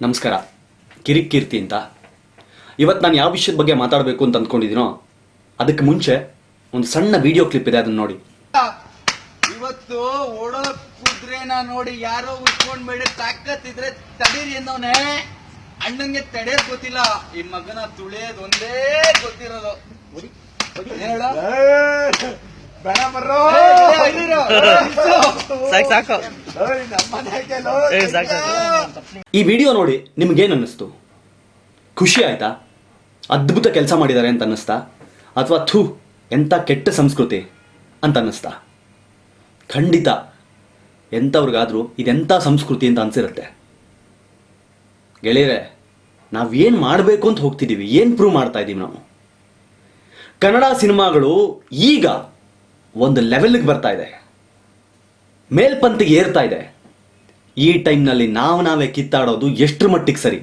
ನಮಸ್ಕಾರ. ಕಿರಿಕ್ ಕೀರ್ತಿ ಅಂತ. ಇವತ್ತು ನಾನು ಯಾವ ವಿಷಯದ ಬಗ್ಗೆ ಮಾತಾಡಬೇಕು ಅಂತ ಅಂದ್ಕೊಂಡಿದ್ದೀನೋ ಅದಕ್ಕೆ ಮುಂಚೆ ಒಂದು ಸಣ್ಣ ವಿಡಿಯೋ ಕ್ಲಿಪ್ ಇದೆ ಅದನ್ನ ನೋಡಿ. ಇವತ್ತು ಓಡೋ ಕುದುರೆನ ನೋಡಿ ಯಾರೋ ಮೇಲೆ ತಾಕತ್ತಿದ್ರೆ ತಡೀರಿ ಎಂದವನೇ ಅಣ್ಣಂಗೆ ತಡೆಯೋದ್ ಗೊತ್ತಿಲ್ಲ. ಈ ಮಗನ ತುಳಿಯೋದ್ ಒಂದೇ ಗೊತ್ತಿರೋದು. ಏನ್ ಹೇಳು? ಬೇಡ ಬರ್ರೋ ಏ, ಏ, ಸಾಕು ಸಾಕು. ಓಯ್, ನಮ್ಮನೆ ಏ, ಸಾಕು, ಸಾಕು. ಈ ವಿಡಿಯೋ ನೋಡಿ ನಿಮ್ಗೇನು ಅನ್ನಿಸ್ತು ಖುಷಿ ಆಯ್ತಾ? ಅದ್ಭುತ ಕೆಲಸ ಮಾಡಿದ್ದಾರೆ ಅಂತ ಅನ್ನಿಸ್ತಾ ಅಥವಾ ಥೂ ಎಂಥ ಕೆಟ್ಟ ಸಂಸ್ಕೃತಿ ಅಂತ ಅನ್ನಿಸ್ತಾ ಖಂಡಿತ ಎಂಥವ್ರಿಗಾದ್ರೂ ಇದೆಂಥ ಸಂಸ್ಕೃತಿ ಅಂತ ಅನ್ಸಿರುತ್ತೆ. ಗೆಳೆಯರೆ ನಾವೇನು ಮಾಡಬೇಕು ಅಂತ ಹೋಗ್ತಿದ್ದೀವಿ ಏನು ಪ್ರೂವ್ ಮಾಡ್ತಾ ಇದ್ದೀವಿ ನಾವು? ಕನ್ನಡ ಸಿನಿಮಾಗಳು ಈಗ ಒಂದು ಲೆವೆಲ್ಗೆ ಬರ್ತಾ ಇದೆ. ಮೇಲ್ಪಂತಿಗೆ ಏರ್ತಾ ಇದೆ. ಈ ಟೈಮ್ನಲ್ಲಿ ನಾವು ನಾವೇ ಕಿತ್ತಾಡೋದು ಎಷ್ಟರ ಮಟ್ಟಿಗೆ ಸರಿ.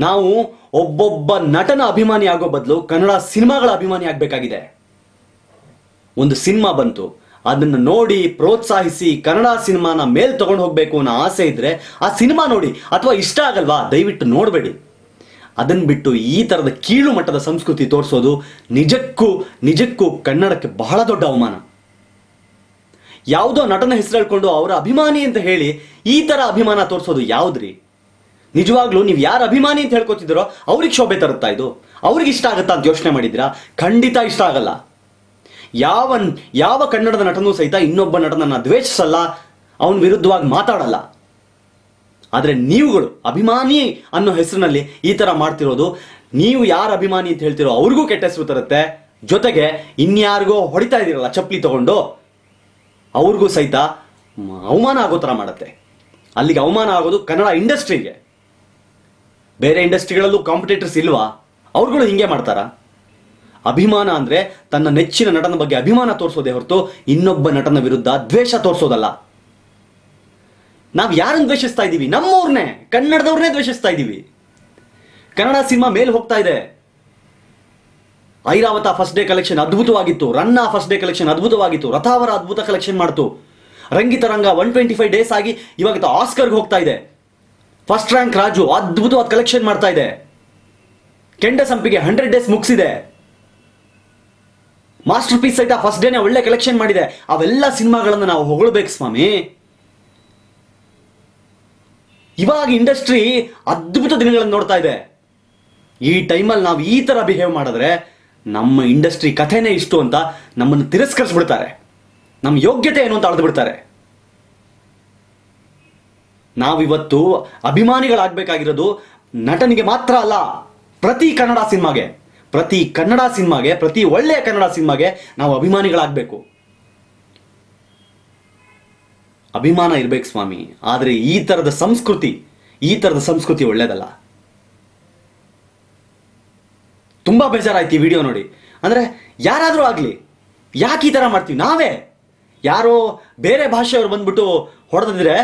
ನಾವು ಒಬ್ಬೊಬ್ಬ ನಟನ ಅಭಿಮಾನಿ ಆಗೋ ಬದಲು ಕನ್ನಡ ಸಿನಿಮಾಗಳ ಅಭಿಮಾನಿ ಆಗಬೇಕಾಗಿದೆ. ಒಂದು ಸಿನಿಮಾ ಬಂತು. ಅದನ್ನು ನೋಡಿ ಪ್ರೋತ್ಸಾಹಿಸಿ ಕನ್ನಡ ಸಿನಿಮಾನ ಮೇಲೆ ತಗೊಂಡು ಹೋಗಬೇಕು ಅನ್ನೋ ಆಸೆ ಇದ್ರೆ ಆ ಸಿನಿಮಾ ನೋಡಿ, ಅಥವಾ ಇಷ್ಟ ಆಗಲ್ವಾ, ದಯವಿಟ್ಟು ನೋಡಬೇಡಿ. ಅದನ್ನು ಬಿಟ್ಟು ಈ ಥರದ ಕೀಳು ಮಟ್ಟದ ಸಂಸ್ಕೃತಿ ತೋರಿಸೋದು ನಿಜಕ್ಕೂ ನಿಜಕ್ಕೂ ಕನ್ನಡಕ್ಕೆ ಬಹಳ ದೊಡ್ಡ ಅವಮಾನ. ಯಾವುದೋ ನಟನ ಹೆಸರು ಹೇಳ್ಕೊಂಡು ಅವರ ಅಭಿಮಾನಿ ಅಂತ ಹೇಳಿ ಈ ಥರ ಅಭಿಮಾನ ತೋರಿಸೋದು ಯಾವುದ್ರಿ? ನಿಜವಾಗ್ಲೂ ನೀವು ಯಾರು ಅಭಿಮಾನಿ ಅಂತ ಹೇಳ್ಕೊತಿದ್ದೀರೋ ಅವ್ರಿಗೆ ಶೋಭೆ ತರುತ್ತಾ ಇದು? ಅವ್ರಿಗೆ ಇಷ್ಟ ಆಗುತ್ತಾ ಅಂತ ಯೋಚನೆ ಮಾಡಿದ್ರಾ ಖಂಡಿತ ಇಷ್ಟ ಆಗಲ್ಲ. ಯಾವ ಯಾವ ಕನ್ನಡದ ನಟನೂ ಸಹಿತ ಇನ್ನೊಬ್ಬ ನಟನನ್ನು ದ್ವೇಷಿಸಲ್ಲ, ಅವನ ವಿರುದ್ಧವಾಗಿ ಮಾತಾಡಲ್ಲ. ಆದರೆ ನೀವುಗಳು ಅಭಿಮಾನಿ ಅನ್ನೋ ಹೆಸರಿನಲ್ಲಿ ಈ ಥರ ಮಾಡ್ತಿರೋದು. ನೀವು ಯಾರು ಅಭಿಮಾನಿ ಅಂತ ಹೇಳ್ತಿರೋ ಅವ್ರಿಗೂ ಕೆಟ್ಟ ಹೆಸರು ತರುತ್ತೆ. ಜೊತೆಗೆ ಇನ್ಯಾರಿಗೋ ಹೊಡಿತಾ ಇದ್ದೀರಲ್ಲ ಚಪ್ಪಲಿ ತಗೊಂಡು, ಅವ್ರಿಗೂ ಸಹಿತ ಅವಮಾನ ಆಗೋ ಥರ ಮಾಡುತ್ತೆ. ಅಲ್ಲಿಗೆ ಅವಮಾನ ಆಗೋದು ಕನ್ನಡ ಇಂಡಸ್ಟ್ರಿಗೆ. ಬೇರೆ ಇಂಡಸ್ಟ್ರಿಗಳಲ್ಲೂ ಕಾಂಪಿಟೇಟರ್ಸ್ ಇಲ್ವಾ? ಅವ್ರುಗಳು ಹಿಂಗೆ ಮಾಡ್ತಾರಾ? ಅಭಿಮಾನ ಅಂದರೆ ತನ್ನ ನೆಚ್ಚಿನ ನಟನ ಬಗ್ಗೆ ಅಭಿಮಾನ ತೋರಿಸೋದೇ ಹೊರತು ಇನ್ನೊಬ್ಬ ನಟನ ವಿರುದ್ಧ ದ್ವೇಷ ತೋರಿಸೋದಲ್ಲ. ನಾವು ಯಾರನ್ನು ದ್ವೇಷಿಸ್ತಾ ಇದ್ದೀವಿ ನಮ್ಮೂರನ್ನೇ ಕನ್ನಡದವ್ರನ್ನೇ ದ್ವೇಷಿಸ್ತಾ ಇದ್ದೀವಿ ಕನ್ನಡ ಸಿನಿಮಾ ಮೇಲೆ ಹೋಗ್ತಾ ಇದೆ. ಐರಾವತ ಫಸ್ಟ್ ಡೇ ಕಲೆಕ್ಷನ್ ಅದ್ಭುತವಾಗಿತ್ತು. ರನ್ನ ಫಸ್ಟ್ ಡೇ ಕಲೆಕ್ಷನ್ ಅದ್ಭುತವಾಗಿತ್ತು. ರಥಾವರ ಅದ್ಭುತ ಕಲೆಕ್ಷನ್ ಮಾಡ್ತು. Rangitaranga one twenty five days ಆಗಿ ಇವಾಗ ಆಸ್ಕರ್ಗೆ ಹೋಗ್ತಾ ಇದೆ. ಫಸ್ಟ್ ರ್ಯಾಂಕ್ ರಾಜು ಅದ್ಭುತವಾದ ಕಲೆಕ್ಷನ್ ಮಾಡ್ತಾ ಇದೆ. ಕೆಂಡ ಸಂಪಿಗೆ ಹಂಡ್ರೆಡ್ ಡೇಸ್ ಮುಗಿಸಿದೆ. ಮಾಸ್ಟರ್ ಪೀಸ್ ಸಹಿತ ಫಸ್ಟ್ ಡೇನೆ ಒಳ್ಳೆ ಕಲೆಕ್ಷನ್ ಮಾಡಿದೆ. ಅವೆಲ್ಲ ಸಿನಿಮಾಗಳನ್ನು ನಾವು ಹೊಗಳಬೇಕು ಸ್ವಾಮಿ. ಇವಾಗ ಇಂಡಸ್ಟ್ರಿ ಅದ್ಭುತ ದಿನಗಳನ್ನು ನೋಡ್ತಾ ಇದೆ. ಈ ಟೈಮಲ್ಲಿ ನಾವು ಈ ಥರ ಬಿಹೇವ್ ಮಾಡಿದ್ರೆ ನಮ್ಮ ಇಂಡಸ್ಟ್ರಿ ಕಥೆನೇ ಇಷ್ಟು ಅಂತ ನಮ್ಮನ್ನು ತಿರಸ್ಕರಿಸ್ಬಿಡ್ತಾರೆ. ನಮ್ಮ ಯೋಗ್ಯತೆ ಏನು ಅಂತ ಅಳೆದು ಬಿಡ್ತಾರೆ ನಾವಿವತ್ತು ಅಭಿಮಾನಿಗಳಾಗಬೇಕಾಗಿರೋದು ನಟನಿಗೆ ಮಾತ್ರ ಅಲ್ಲ, ಪ್ರತಿ ಕನ್ನಡ ಸಿನಿಮಾಗೆ, ಪ್ರತಿ ಕನ್ನಡ ಸಿನಿಮಾಗೆ, ಪ್ರತಿ ಒಳ್ಳೆಯ ಕನ್ನಡ ಸಿನಿಮಾಗೆ ನಾವು ಅಭಿಮಾನಿಗಳಾಗಬೇಕು. ಅಭಿಮಾನ ಇರ್ಬೇಕು ಸ್ವಾಮಿ, ಆದರೆ ಈ ಥರದ ಸಂಸ್ಕೃತಿ, ಈ ಥರದ ಸಂಸ್ಕೃತಿ ಒಳ್ಳೇದಲ್ಲ. ತುಂಬ ಬೇಜಾರಾಯ್ತು ಈ ವಿಡಿಯೋ ನೋಡಿ. ಅಂದರೆ ಯಾರಾದರೂ ಆಗಲಿ, ಯಾಕೆ ಈ ಥರ ಮಾಡ್ತೀವಿ? ನಾವೇ. ಯಾರೋ ಬೇರೆ ಭಾಷೆಯವ್ರು ಬಂದ್ಬಿಟ್ಟು ಹೊಡೆದಿದ್ರೆ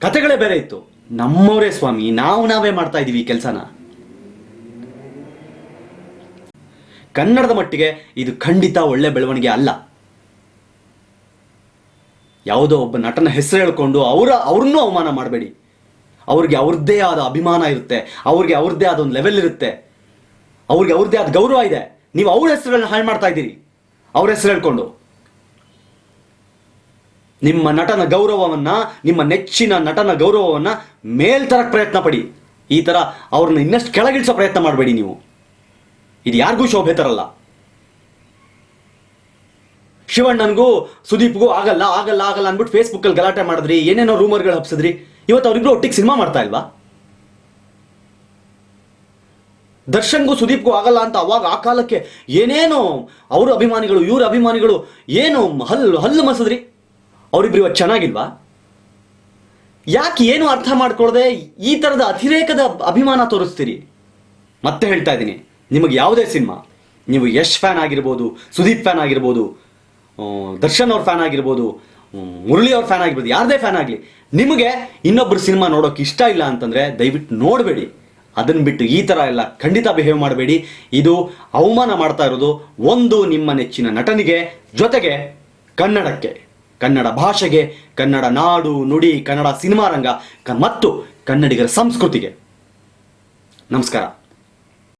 ಕತೆಗಳೇ ಬೇರೆ ಇತ್ತು. ನಮ್ಮವರೇ ಸ್ವಾಮಿ, ನಾವು ನಾವೇ ಮಾಡ್ತಾ ಇದ್ದೀವಿ ಈ ಕೆಲಸನ. ಕನ್ನಡದ ಮಟ್ಟಿಗೆ ಇದು ಖಂಡಿತ ಒಳ್ಳೆ ಬೆಳವಣಿಗೆ ಅಲ್ಲ. ಯಾವುದೋ ಒಬ್ಬ ನಟನ ಹೆಸರು ಹೇಳ್ಕೊಂಡು ಅವರ ಅವ್ರನ್ನೂ ಅವಮಾನ ಮಾಡಬೇಡಿ. ಅವ್ರಿಗೆ ಅವ್ರದ್ದೇ ಆದ ಅಭಿಮಾನ ಇರುತ್ತೆ. ಅವ್ರಿಗೆ ಅವ್ರದ್ದೇ ಆದ ಒಂದು ಲೆವೆಲ್ ಇರುತ್ತೆ. ಅವ್ರಿಗೆ ಅವ್ರದ್ದೇ ಆದ ಗೌರವ ಇದೆ. ನೀವು ಅವ್ರ ಹೆಸರುಗಳನ್ನ ಹಾಳು ಮಾಡ್ತಾ ಇದ್ದೀರಿ. ಅವ್ರ ಹೆಸರು ಹೇಳ್ಕೊಂಡು. ನಿಮ್ಮ ನಟನ ಗೌರವವನ್ನ, ನಿಮ್ಮ ನೆಚ್ಚಿನ ನಟನ ಗೌರವವನ್ನ ಮೇಲ್ತರಕ್ಕೆ ಪ್ರಯತ್ನ ಪಡಿ. ಈ ತರ ಅವ್ರನ್ನ ಇನ್ನಷ್ಟು ಕೆಳಗಿಳಿಸೋ ಪ್ರಯತ್ನ ಮಾಡಬೇಡಿ ನೀವು. ಇದು ಯಾರಿಗೂ ಶೋಭೆ ತರಲ್ಲ. ಶಿವಣ್ಣನ್ಗೂ ಸುದೀಪ್ಗೂ ಆಗಲ್ಲ ಆಗಲ್ಲ ಆಗಲ್ಲ ಅಂದ್ಬಿಟ್ಟು ಫೇಸ್ಬುಕ್ಕಲ್ಲಿ ಗಲಾಟೆ ಮಾಡಿದ್ರಿ, ಏನೇನೋ ರೂಮರ್ಗಳು ಹಬ್ಸಿದ್ರಿ, ಇವತ್ತು ಅವರಿಬ್ರು ಒಟ್ಟಿಗೆ ಸಿನಿಮಾ ಮಾಡ್ತಾ ಇಲ್ವಾ? ದರ್ಶನ್ಗೂ ಸುದೀಪ್ಗೂ ಆಗಲ್ಲ ಅಂತ ಅವಾಗ ಆ ಕಾಲಕ್ಕೆ ಏನೇನು ಅವ್ರ ಅಭಿಮಾನಿಗಳು, ಇವ್ರ ಅಭಿಮಾನಿಗಳು ಏನು ಹಲ್ಲು ಹಲ್ಲು ಮಸದ್ರಿ ಅವರಿಬ್ರು ಇವತ್ತು ಚೆನ್ನಾಗಿಲ್ವಾ? ಯಾಕೆ ಏನು ಅರ್ಥ ಮಾಡ್ಕೊಳ್ಳದೆ ಈ ಥರದ ಅತಿರೇಕದ ಅಭಿಮಾನ ತೋರಿಸ್ತೀರಿ? ಮತ್ತೆ ಹೇಳ್ತಾ ಇದ್ದೀನಿ, ನಿಮಗೆ ಯಾವುದೇ ಸಿನಿಮಾ, ನೀವು ಯಶ್ ಫ್ಯಾನ್ ಆಗಿರ್ಬೋದು, ಸುದೀಪ್ ಫ್ಯಾನ್ ಆಗಿರ್ಬೋದು ದರ್ಶನ್ ಅವ್ರ ಫ್ಯಾನ್ ಆಗಿರ್ಬೋದು ಮುರಳಿ ಅವ್ರ ಫ್ಯಾನ್ ಆಗಿರ್ಬೋದು, ಯಾರದೇ ಫ್ಯಾನ್ ಆಗಲಿ. ನಿಮಗೆ ಇನ್ನೊಬ್ಬರು ಸಿನಿಮಾ ನೋಡೋಕೆ ಇಷ್ಟ ಇಲ್ಲ ಅಂತಂದರೆ ದಯವಿಟ್ಟು ನೋಡಬೇಡಿ. ಅದನ್ನು ಬಿಟ್ಟು ಈ ಥರ ಎಲ್ಲ ಖಂಡಿತ ಬಿಹೇವ್ ಮಾಡಬೇಡಿ. ಇದು ಅವಮಾನ ಮಾಡ್ತಾ ಇರೋದು ಒಂದು ನಿಮ್ಮ ನೆಚ್ಚಿನ ನಟನಿಗೆ, ಜೊತೆಗೆ ಕನ್ನಡಕ್ಕೆ. ಕನ್ನಡ ಭಾಷೆಗೆ, ಕನ್ನಡ ನಾಡು, ನುಡಿ, ಕನ್ನಡ ಸಿನಿಮಾ ರಂಗ ಮತ್ತು ಕನ್ನಡಿಗರ ಸಂಸ್ಕೃತಿಗೆ. ನಮಸ್ಕಾರ.